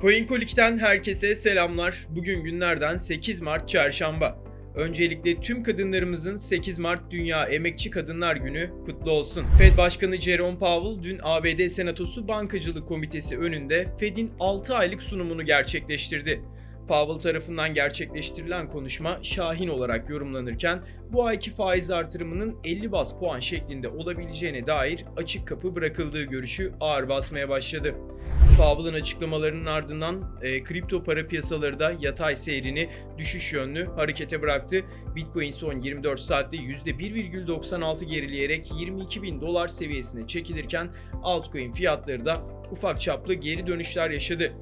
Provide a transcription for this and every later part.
CoinColic'ten herkese selamlar. Bugün günlerden 8 Mart Çarşamba. Öncelikle tüm kadınlarımızın 8 Mart Dünya Emekçi Kadınlar Günü kutlu olsun. Fed Başkanı Jerome Powell dün ABD Senatosu Bankacılık Komitesi önünde Fed'in 6 aylık sunumunu gerçekleştirdi. Powell tarafından gerçekleştirilen konuşma şahin olarak yorumlanırken bu ayki faiz artırımının 50 bas puan şeklinde olabileceğine dair açık kapı bırakıldığı görüşü ağır basmaya başladı. Powell'ın açıklamalarının ardından e, kripto para piyasaları da yatay seyrini düşüş yönlü harekete bıraktı. Bitcoin son 24 saatte %1,96 gerileyerek 22 bin dolar seviyesine çekilirken altcoin fiyatları da ufak çaplı geri dönüşler yaşadı.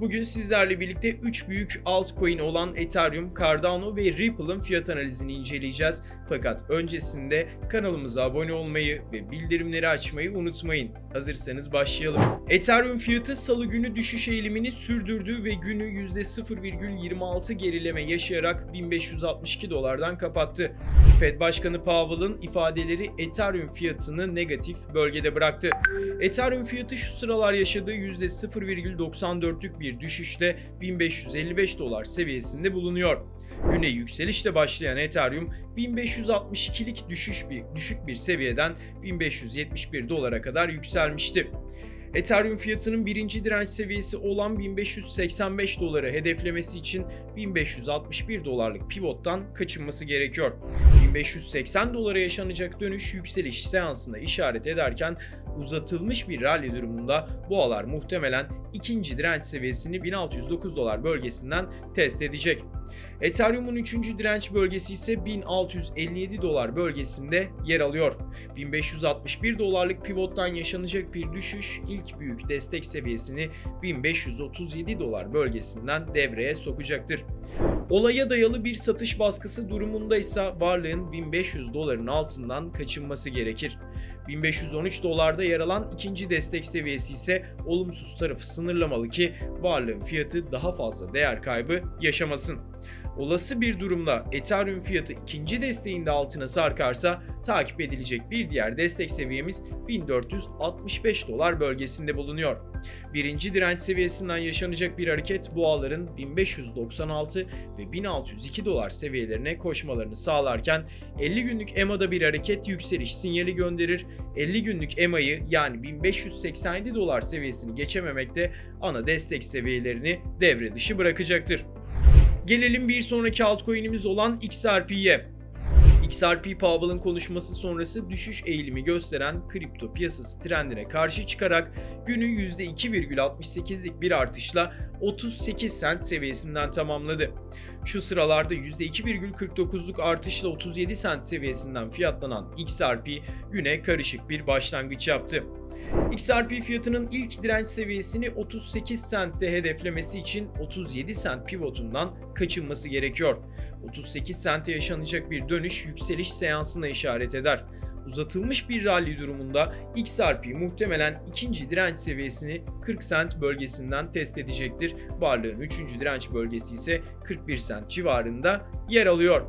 Bugün sizlerle birlikte 3 büyük altcoin olan Ethereum, Cardano ve Ripple'ın fiyat analizini inceleyeceğiz. Fakat öncesinde kanalımıza abone olmayı ve bildirimleri açmayı unutmayın. Hazırsanız başlayalım. Ethereum fiyatı salı günü düşüş eğilimini sürdürdü ve günü %0,26 gerileme yaşayarak 1562 dolardan kapattı. Fed Başkanı Powell'ın ifadeleri Ethereum fiyatını negatif bölgede bıraktı. Ethereum fiyatı şu sıralar yaşadığı %0,94'lük bir düşüşle 1555 dolar seviyesinde bulunuyor. Güne yükselişle başlayan Ethereum 1562'lik düşüş bir düşük bir seviyeden 1571 dolara kadar yükselmişti. Ethereum fiyatının birinci direnç seviyesi olan 1585 doları hedeflemesi için 1561 dolarlık pivottan kaçınması gerekiyor. 1580 dolara yaşanacak dönüş yükseliş seansına işaret ederken uzatılmış bir rally durumunda boğalar muhtemelen ikinci direnç seviyesini 1609 dolar bölgesinden test edecek. Ethereum'un 3. direnç bölgesi ise 1657 dolar bölgesinde yer alıyor. 1561 dolarlık pivottan yaşanacak bir düşüş ilk büyük destek seviyesini 1537 dolar bölgesinden devreye sokacaktır. Olaya dayalı bir satış baskısı durumunda ise varlığın 1500 doların altından kaçınması gerekir. 1513 dolarda yer alan ikinci destek seviyesi ise olumsuz tarafı sınırlamalı ki varlığın fiyatı daha fazla değer kaybı yaşamasın. Olası bir durumda Ethereum fiyatı ikinci desteğinde altına sarkarsa takip edilecek bir diğer destek seviyemiz 1465 dolar bölgesinde bulunuyor. Birinci direnç seviyesinden yaşanacak bir hareket boğaların 1596 ve 1602 dolar seviyelerine koşmalarını sağlarken 50 günlük EMA'da bir hareket yükseliş sinyali gönderir. 50 günlük EMA'yı yani 1587 dolar seviyesini geçememekte ana destek seviyelerini devre dışı bırakacaktır. Gelelim bir sonraki altcoin'imiz olan XRP'ye. XRP Powell'ın konuşması sonrası düşüş eğilimi gösteren kripto piyasası trendine karşı çıkarak günü %2,68'lik bir artışla 38 sent seviyesinden tamamladı. Şu sıralarda %2,49'luk artışla 37 sent seviyesinden fiyatlanan XRP güne karışık bir başlangıç yaptı. XRP fiyatının ilk direnç seviyesini 38 centte hedeflemesi için 37 sent pivotundan kaçınması gerekiyor. 38 sente yaşanacak bir dönüş yükseliş seansına işaret eder. Uzatılmış bir rally durumunda XRP muhtemelen ikinci direnç seviyesini 40 sent bölgesinden test edecektir. Varlığın üçüncü direnç bölgesi ise 41 sent civarında yer alıyor.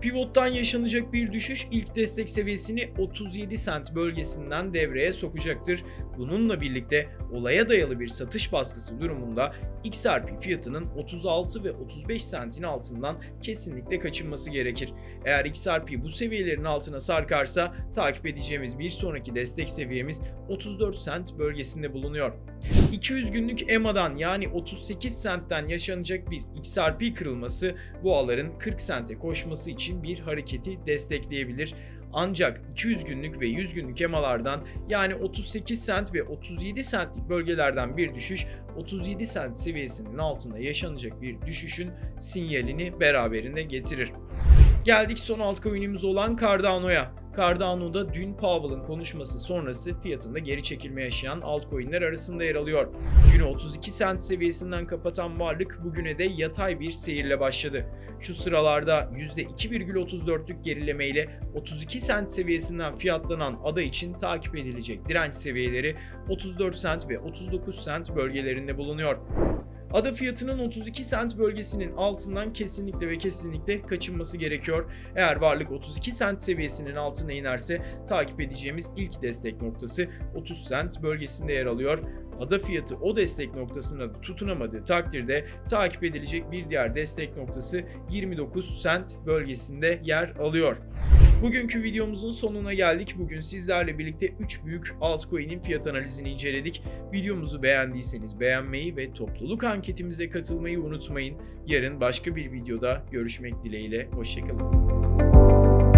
Pivottan yaşanacak bir düşüş ilk destek seviyesini 37 sent bölgesinden devreye sokacaktır. Bununla birlikte olaya dayalı bir satış baskısı durumunda XRP fiyatının 36 ve 35 sentin altından kesinlikle kaçınması gerekir. Eğer XRP bu seviyelerin altına sarkarsa takip edeceğimiz bir sonraki destek seviyemiz 34 sent bölgesinde bulunuyor. 200 günlük EMA'dan yani 38 sentten yaşanacak bir XRP kırılması boğaların 40 sente koşması için bir hareketi destekleyebilir. Ancak 200 günlük ve 100 günlük EMA'lardan yani 38 sent ve 37 sentlik bölgelerden bir düşüş 37 sent seviyesinin altında yaşanacak bir düşüşün sinyalini beraberinde getirir. Geldik son altcoin'imiz olan Cardano'ya. Cardano'da dün Powell'ın konuşması sonrası fiyatında geri çekilme yaşayan altcoin'ler arasında yer alıyor. Günü 32 sent seviyesinden kapatan varlık bugüne de yatay bir seyirle başladı. Şu sıralarda %2,34'lük gerilemeyle 32 sent seviyesinden fiyatlanan ada için takip edilecek direnç seviyeleri 34 sent ve 39 sent bölgelerinde bulunuyor. Ada fiyatının 32 sent bölgesinin altından kesinlikle ve kesinlikle kaçınması gerekiyor. Eğer varlık 32 sent seviyesinin altına inerse takip edeceğimiz ilk destek noktası 30 sent bölgesinde yer alıyor. ada fiyatı o destek noktasına tutunamadığı takdirde takip edilecek bir diğer destek noktası 29 sent bölgesinde yer alıyor. Bugünkü videomuzun sonuna geldik. Bugün sizlerle birlikte 3 büyük altcoin'in fiyat analizini inceledik. Videomuzu beğendiyseniz beğenmeyi ve topluluk anketimize katılmayı unutmayın. Yarın başka bir videoda görüşmek dileğiyle. Hoşçakalın.